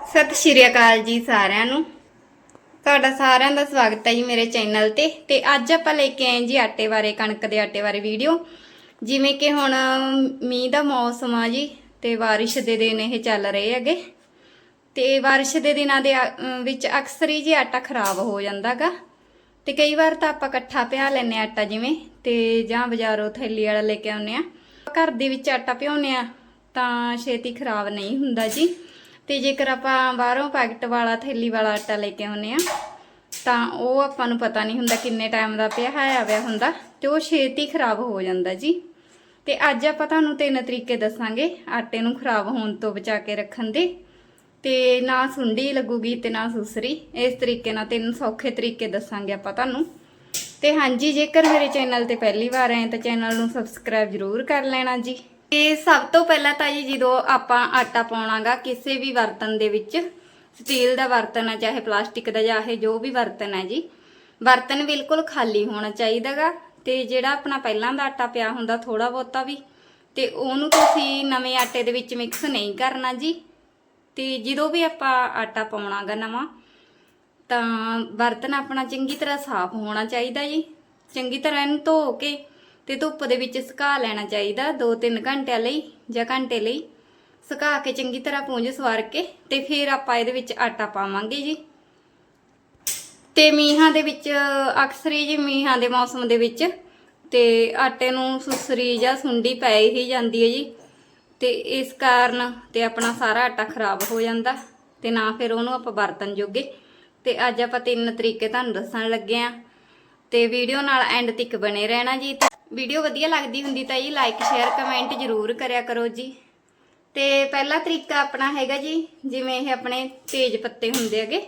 ਸਤਿ ਸ਼੍ਰੀ ਅਕਾਲ ਜੀ ਸਾਰਿਆਂ ਨੂੰ। ਤੁਹਾਡਾ ਸਾਰਿਆਂ ਦਾ ਸਵਾਗਤ ਹੈ ਜੀ ਮੇਰੇ ਚੈਨਲ ਤੇ। ਤੇ ਅੱਜ ਆਪਾਂ ਲੈ ਕੇ ਆਏ ਜੀ ਆਟੇ ਬਾਰੇ, ਕਣਕ ਦੇ ਆਟੇ ਬਾਰੇ ਵੀਡੀਓ। ਜਿਵੇਂ ਕਿ ਹੁਣ ਮੀਂਹ ਦਾ ਮੌਸਮ ਆ ਜੀ ਤੇ ਬਾਰਿਸ਼ ਦੇ ਦਿਨ ਇਹ ਚੱਲ ਰਹੇ ਹੈਗੇ। ਤੇ ਬਾਰਿਸ਼ ਦੇ ਦਿਨਾਂ ਦੇ ਵਿੱਚ ਅਕਸਰ ਹੀ ਜੀ ਆਟਾ ਖਰਾਬ ਹੋ ਜਾਂਦਾਗਾ। ਤੇ ਕਈ ਵਾਰ ਤਾਂ ਆਪਾਂ ਇਕੱਠਾ ਪਿਆ ਲੈਨੇ ਆ ਆਟਾ ਜਿਵੇਂ। ਤੇ ਜਾਂ ਬਾਜ਼ਾਰੋਂ ਥੈਲੀ ਵਾਲਾ ਲੈ ਕੇ ਆਉਂਦੇ ਆ ਘਰ ਦੇ ਵਿੱਚ ਆਟਾ ਪਿਆਉਂਦੇ ਆ ਤਾਂ ਛੇਤੀ ਖਰਾਬ ਨਹੀਂ ਹੁੰਦਾ ਜੀ। ਤੇ ਜੇਕਰ ਆਪਾਂ ਬਾਹਰੋਂ ਪੈਕਟ ਵਾਲਾ, ਥੈਲੀ ਵਾਲਾ ਆਟਾ ਲੈ ਕੇ ਆਉਂਦੇ ਆ ਤਾਂ ਉਹ ਆਪਾਂ ਨੂੰ ਪਤਾ ਨਹੀਂ ਹੁੰਦਾ ਕਿੰਨੇ ਟਾਈਮ ਦਾ ਪਿਆ ਹੋਇਆ ਹੋਇਆ ਹੁੰਦਾ ਤੇ ਉਹ ਛੇਤੀ ਖਰਾਬ ਹੋ ਜਾਂਦਾ ਜੀ। ਤੇ ਅੱਜ ਆਪਾਂ ਤੁਹਾਨੂੰ ਤਿੰਨ ਤਰੀਕੇ ਦੱਸਾਂਗੇ ਆਟੇ ਨੂੰ ਖਰਾਬ ਹੋਣ ਤੋਂ ਬਚਾ ਕੇ ਰੱਖਣ ਦੇ। ਤੇ ਨਾ ਸੁੰਡੀ ਲੱਗੂਗੀ ਤੇ ਨਾ ਸੁਸਰੀ। ਇਸ ਤਰੀਕੇ ਨਾਲ ਤਿੰਨ ਸੌਖੇ ਤਰੀਕੇ ਦੱਸਾਂਗੇ ਆਪਾਂ ਤੁਹਾਨੂੰ। ਤੇ ਹਾਂਜੀ, ਜੇਕਰ ਮੇਰੇ ਚੈਨਲ ਤੇ ਪਹਿਲੀ ਵਾਰ ਆਏ ਤਾਂ ਚੈਨਲ ਨੂੰ ਸਬਸਕ੍ਰਾਈਬ ਜ਼ਰੂਰ ਕਰ ਲੈਣਾ ਜੀ। ਤੇ ਸਭ ਤੋਂ ਪਹਿਲਾਂ ਤਾਂ ਜੀ ਜਦੋਂ ਆਪਾਂ ਆਟਾ ਪਾਉਣਾਗਾ, ਕਿਸੇ ਵੀ ਬਰਤਨ ਦੇ ਵਿੱਚ, ਸਟੀਲ ਦਾ ਬਰਤਨ ਹੈ ਚਾਹੇ ਪਲਾਸਟਿਕ ਦਾ, ਚਾਹੇ ਜੋ ਵੀ ਬਰਤਨ ਹੈ ਜੀ, ਬਰਤਨ ਬਿਲਕੁਲ ਖਾਲੀ ਹੋਣਾ ਚਾਹੀਦਾਗਾ ਤੇ ਜਿਹੜਾ ਆਪਣਾ ਪਹਿਲਾਂ ਦਾ ਆਟਾ ਪਿਆ ਹੁੰਦਾ ਥੋੜਾ ਬਹੁਤਾ ਵੀ, ਤੇ ਉਹਨੂੰ ਤੁਸੀਂ ਨਵੇਂ ਆਟੇ ਦੇ ਵਿੱਚ ਮਿਕਸ ਨਹੀਂ ਕਰਨਾ ਜੀ। ਤੇ ਜਦੋਂ ਵੀ ਆਪਾਂ ਆਟਾ ਪਾਉਣਾਗਾ ਨਵਾਂ, ਤਾਂ ਬਰਤਨ ਆਪਣਾ ਚੰਗੀ ਤਰ੍ਹਾਂ ਸਾਫ਼ ਹੋਣਾ ਚਾਹੀਦਾ ਜੀ। ਚੰਗੀ ਤਰ੍ਹਾਂ ਇਹਨੂੰ ਧੋ ਕੇ ਤੇ ਧੁੱਪ ਦੇ ਵਿੱਚ ਸੁਕਾ ਲੈਣਾ ਚਾਹੀਦਾ 2-3 ਘੰਟਿਆਂ ਲਈ ਜਾਂ ਘੰਟੇ ਲਈ। ਸੁਕਾ ਕੇ ਚੰਗੀ ਤਰ੍ਹਾਂ ਪੂੰਝ ਸਵਾਰ ਕੇ ਤੇ ਫਿਰ ਆਪਾਂ ਇਹਦੇ ਵਿੱਚ ਆਟਾ ਪਾਵਾਂਗੇ ਜੀ। ਤੇ ਮੀਹਾਂ ਦੇ ਵਿੱਚ, ਅਕਸਰ ਹੀ ਜੀ ਮੀਹਾਂ ਦੇ ਮੌਸਮ ਦੇ ਵਿੱਚ ਤੇ ਆਟੇ ਨੂੰ ਸੁਸਰੀ ਜਾਂ ਸੁੰਡੀ ਪੈ ਹੀ ਜਾਂਦੀ ਹੈ ਜੀ। ਤੇ ਇਸ ਕਾਰਨ ਤੇ ਆਪਣਾ ਸਾਰਾ ਆਟਾ ਖਰਾਬ ਹੋ ਜਾਂਦਾ ਤੇ ਨਾ ਫਿਰ ਉਹਨੂੰ ਆਪਾਂ ਵਰਤਨ ਜੋਗੇ। ਤੇ ਅੱਜ ਆਪਾਂ ਤਿੰਨ ਤਰੀਕੇ ਤੁਹਾਨੂੰ ਦੱਸਣ ਲੱਗੇ ਆ ਤੇ ਵੀਡੀਓ ਨਾਲ ਐਂਡ ਤੱਕ ਬਣੇ ਰਹਿਣਾ ਜੀ। ਤੇ ਵੀਡੀਓ ਵਧੀਆ ਲੱਗਦੀ ਹੁੰਦੀ ਤਾਂ ਜੀ ਲਾਈਕ ਸ਼ੇਅਰ ਕਮੈਂਟ ਜ਼ਰੂਰ ਕਰਿਆ ਕਰੋ ਜੀ। ਤੇ ਪਹਿਲਾ ਤਰੀਕਾ ਆਪਣਾ ਹੈਗਾ ਜੀ, ਜਿਵੇਂ ਇਹ ਆਪਣੇ ਤੇਜ ਪੱਤੇ ਹੁੰਦੇ ਹੈਗੇ।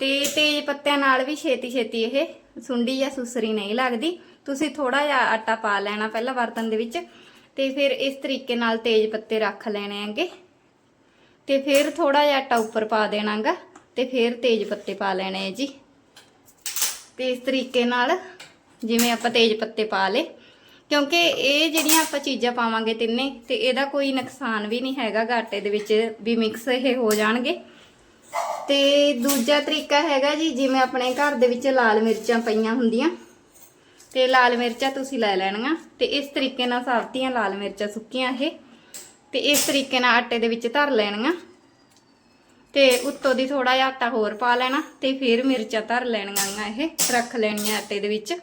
ਤੇ ਤੇਜ ਪੱਤਿਆਂ ਨਾਲ ਵੀ ਛੇਤੀ ਛੇਤੀ ਇਹ ਸੁੰਡੀ ਜਾਂ ਸੁਸਰੀ ਨਹੀਂ ਲੱਗਦੀ। ਤੁਸੀਂ ਥੋੜਾ ਜਿਹਾ ਆਟਾ ਪਾ ਲੈਣਾ ਪਹਿਲਾਂ ਬਰਤਨ ਦੇ ਵਿੱਚ, ਤੇ ਫਿਰ ਇਸ ਤਰੀਕੇ ਨਾਲ ਤੇਜ ਪੱਤੇ ਰੱਖ ਲੈਣੇ ਹੈਗੇ। ਤੇ ਫਿਰ ਥੋੜਾ ਜਿਹਾ ਆਟਾ ਉੱਪਰ ਪਾ ਦੇਣਾਗਾ, ਤੇ ਫਿਰ ਤੇਜ ਪੱਤੇ ਪਾ ਲੈਣੇ ਹੈ ਜੀ। ਤੇ ਇਸ ਤਰੀਕੇ ਨਾਲ ਜਿਵੇਂ ਆਪਾਂ ਤੇਜ ਪੱਤੇ ਪਾ ਲੇ ਕਿਉਂਕਿ ਇਹ ਜਿਹੜੀਆਂ ਆਪਾਂ ਚੀਜ਼ਾਂ ਪਾਵਾਂਗੇ ਤਿੰਨੇ, ਤੇ ਇਹਦਾ ਕੋਈ ਨੁਕਸਾਨ ਵੀ ਨਹੀਂ ਹੈਗਾ ਆਟੇ ਦੇ ਵਿੱਚ ਵੀ ਮਿਕਸ ਇਹ ਹੋ ਜਾਣਗੇ। ਤੇ ਦੂਜਾ ਤਰੀਕਾ ਹੈਗਾ ਜੀ, ਜਿਵੇਂ ਆਪਣੇ ਘਰ ਦੇ ਵਿੱਚ ਲਾਲ ਮਿਰਚਾਂ ਪਈਆਂ ਹੁੰਦੀਆਂ। ਤੇ ਲਾਲ ਮਿਰਚਾਂ ਤੁਸੀਂ ਲੈ ਲੈਣੀਆਂ, ਤੇ ਇਸ ਤਰੀਕੇ ਨਾਲ ਸਾਬਤੀਆਂ ਲਾਲ ਮਿਰਚਾਂ ਸੁੱਕੀਆਂ ਇਹ। ਤੇ ਇਸ ਤਰੀਕੇ ਨਾਲ ਆਟੇ ਦੇ ਵਿੱਚ ਧਰ ਲੈਣੀਆਂ। ਤੇ ਉੱਤੋਂ ਦੀ ਥੋੜਾ ਜਿਹਾ ਆਟਾ ਹੋਰ ਪਾ ਲੈਣਾ ਤੇ ਫਿਰ ਮਿਰਚਾਂ ਧਰ ਲੈਣੀਆਂ ਇਹ ਰੱਖ ਲੈਣੀਆਂ ਆਟੇ ਦੇ ਵਿੱਚ।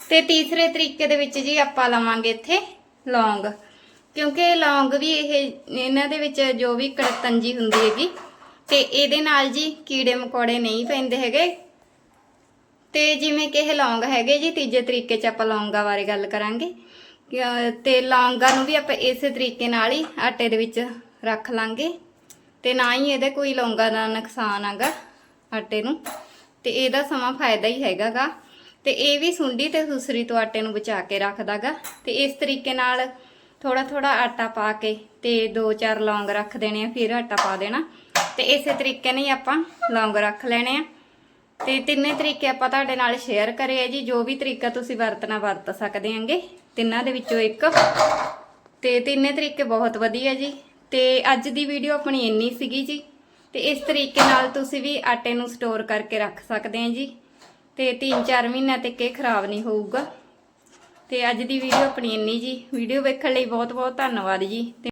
ਤੇ ਤੀਸਰੇ ਤਰੀਕੇ ਦੇ ਵਿੱਚ ਜੀ ਆਪਾਂ ਲਵਾਂਗੇ ਇੱਥੇ ਲੌਂਗ। ਕਿਉਂਕਿ ਲੌਂਗ ਵੀ ਇਹ ਇਹਨਾਂ ਦੇ ਵਿੱਚ ਜੋ ਵੀ ਕੜਤੰਜੀ ਹੁੰਦੀ ਹੈਗੀ ਤੇ ਇਹਦੇ ਨਾਲ ਜੀ ਕੀੜੇ ਮਕੌੜੇ ਨਹੀਂ ਪੈਂਦੇ ਹੈਗੇ। ਤੇ ਜਿਵੇਂ ਕਿ ਇਹ ਲੌਂਗ ਹੈਗੇ ਜੀ ਤੀਜੇ ਤਰੀਕੇ 'ਚ ਆਪਾਂ ਲੌਂਗਾਂ ਬਾਰੇ ਗੱਲ ਕਰਾਂਗੇ। ਕਿ, ਤੇ ਲੌਂਗਾਂ ਨੂੰ ਵੀ ਆਪਾਂ ਇਸੇ ਤਰੀਕੇ ਨਾਲ ਹੀ ਆਟੇ ਦੇ ਵਿੱਚ ਰੱਖ ਲਾਂਗੇ। ਤੇ ਨਾ ਹੀ ਇਹਦੇ ਕੋਈ ਲੌਂਗਾਂ ਦਾ ਨੁਕਸਾਨ ਆਗਾ ਆਟੇ ਨੂੰ। ਤੇ ਇਹਦਾ ਸਮਾਂ ਫਾਇਦਾ ਹੀ ਹੈਗਾਗਾ। ਤੇ ਇਹ ਵੀ ਸੁੰਡੀ ਤੇ ਸੁਸਰੀ ਤੋਂ ਆਟੇ ਨੂੰ ਬਚਾ ਕੇ ਰੱਖਦਾਗਾ। ਤੇ ਇਸ ਤਰੀਕੇ ਨਾਲ ਥੋੜਾ ਥੋੜਾ ਆਟਾ ਪਾ ਕੇ ਤੇ ਦੋ ਚਾਰ ਲੌਂਗ ਰੱਖ ਦੇਣੇ ਆ, ਫਿਰ ਆਟਾ ਪਾ ਦੇਣਾ। ਤੇ ਇਸੇ ਤਰੀਕੇ ਨਾਲ ਹੀ ਆਪਾਂ ਲੌਂਗ ਰੱਖ ਲੈਣੇ ਆ। ਤੇ ਤਿੰਨੇ ਤਰੀਕੇ ਆਪਾਂ ਤੁਹਾਡੇ ਨਾਲ ਸ਼ੇਅਰ ਕਰੇ ਆ ਜੀ। ਜੋ ਵੀ ਤਰੀਕਾ ਤੁਸੀਂ ਵਰਤਣਾ ਵਰਤ ਸਕਦੇ ਆਂਗੇ ਤਿੰਨਾਂ ਦੇ ਵਿੱਚੋਂ ਇੱਕ। ਤੇ ਤਿੰਨੇ ਤਰੀਕੇ ਬਹੁਤ ਵਧੀਆ ਜੀ। ਤੇ ਅੱਜ ਦੀ ਵੀਡੀਓ ਆਪਣੀ ਇੰਨੀ ਸੀਗੀ ਜੀ। ਤੇ ਇਸ ਤਰੀਕੇ ਨਾਲ ਤੁਸੀਂ ਵੀ ਆਟੇ ਨੂੰ ਸਟੋਰ ਕਰਕੇ ਰੱਖ ਸਕਦੇ ਆ ਜੀ। ਤੇ 3-4 ਮਹੀਨਿਆਂ ਤੱਕ ਇਹ ਖਰਾਬ ਨਹੀਂ ਹੋਊਗਾ। ਤੇ ਅੱਜ ਦੀ ਵੀਡੀਓ ਆਪਣੀ ਇੰਨੀ ਜੀ। ਵੀਡੀਓ ਵੇਖਣ ਲਈ ਬਹੁਤ ਬਹੁਤ ਧੰਨਵਾਦ ਜੀ। ਤੇ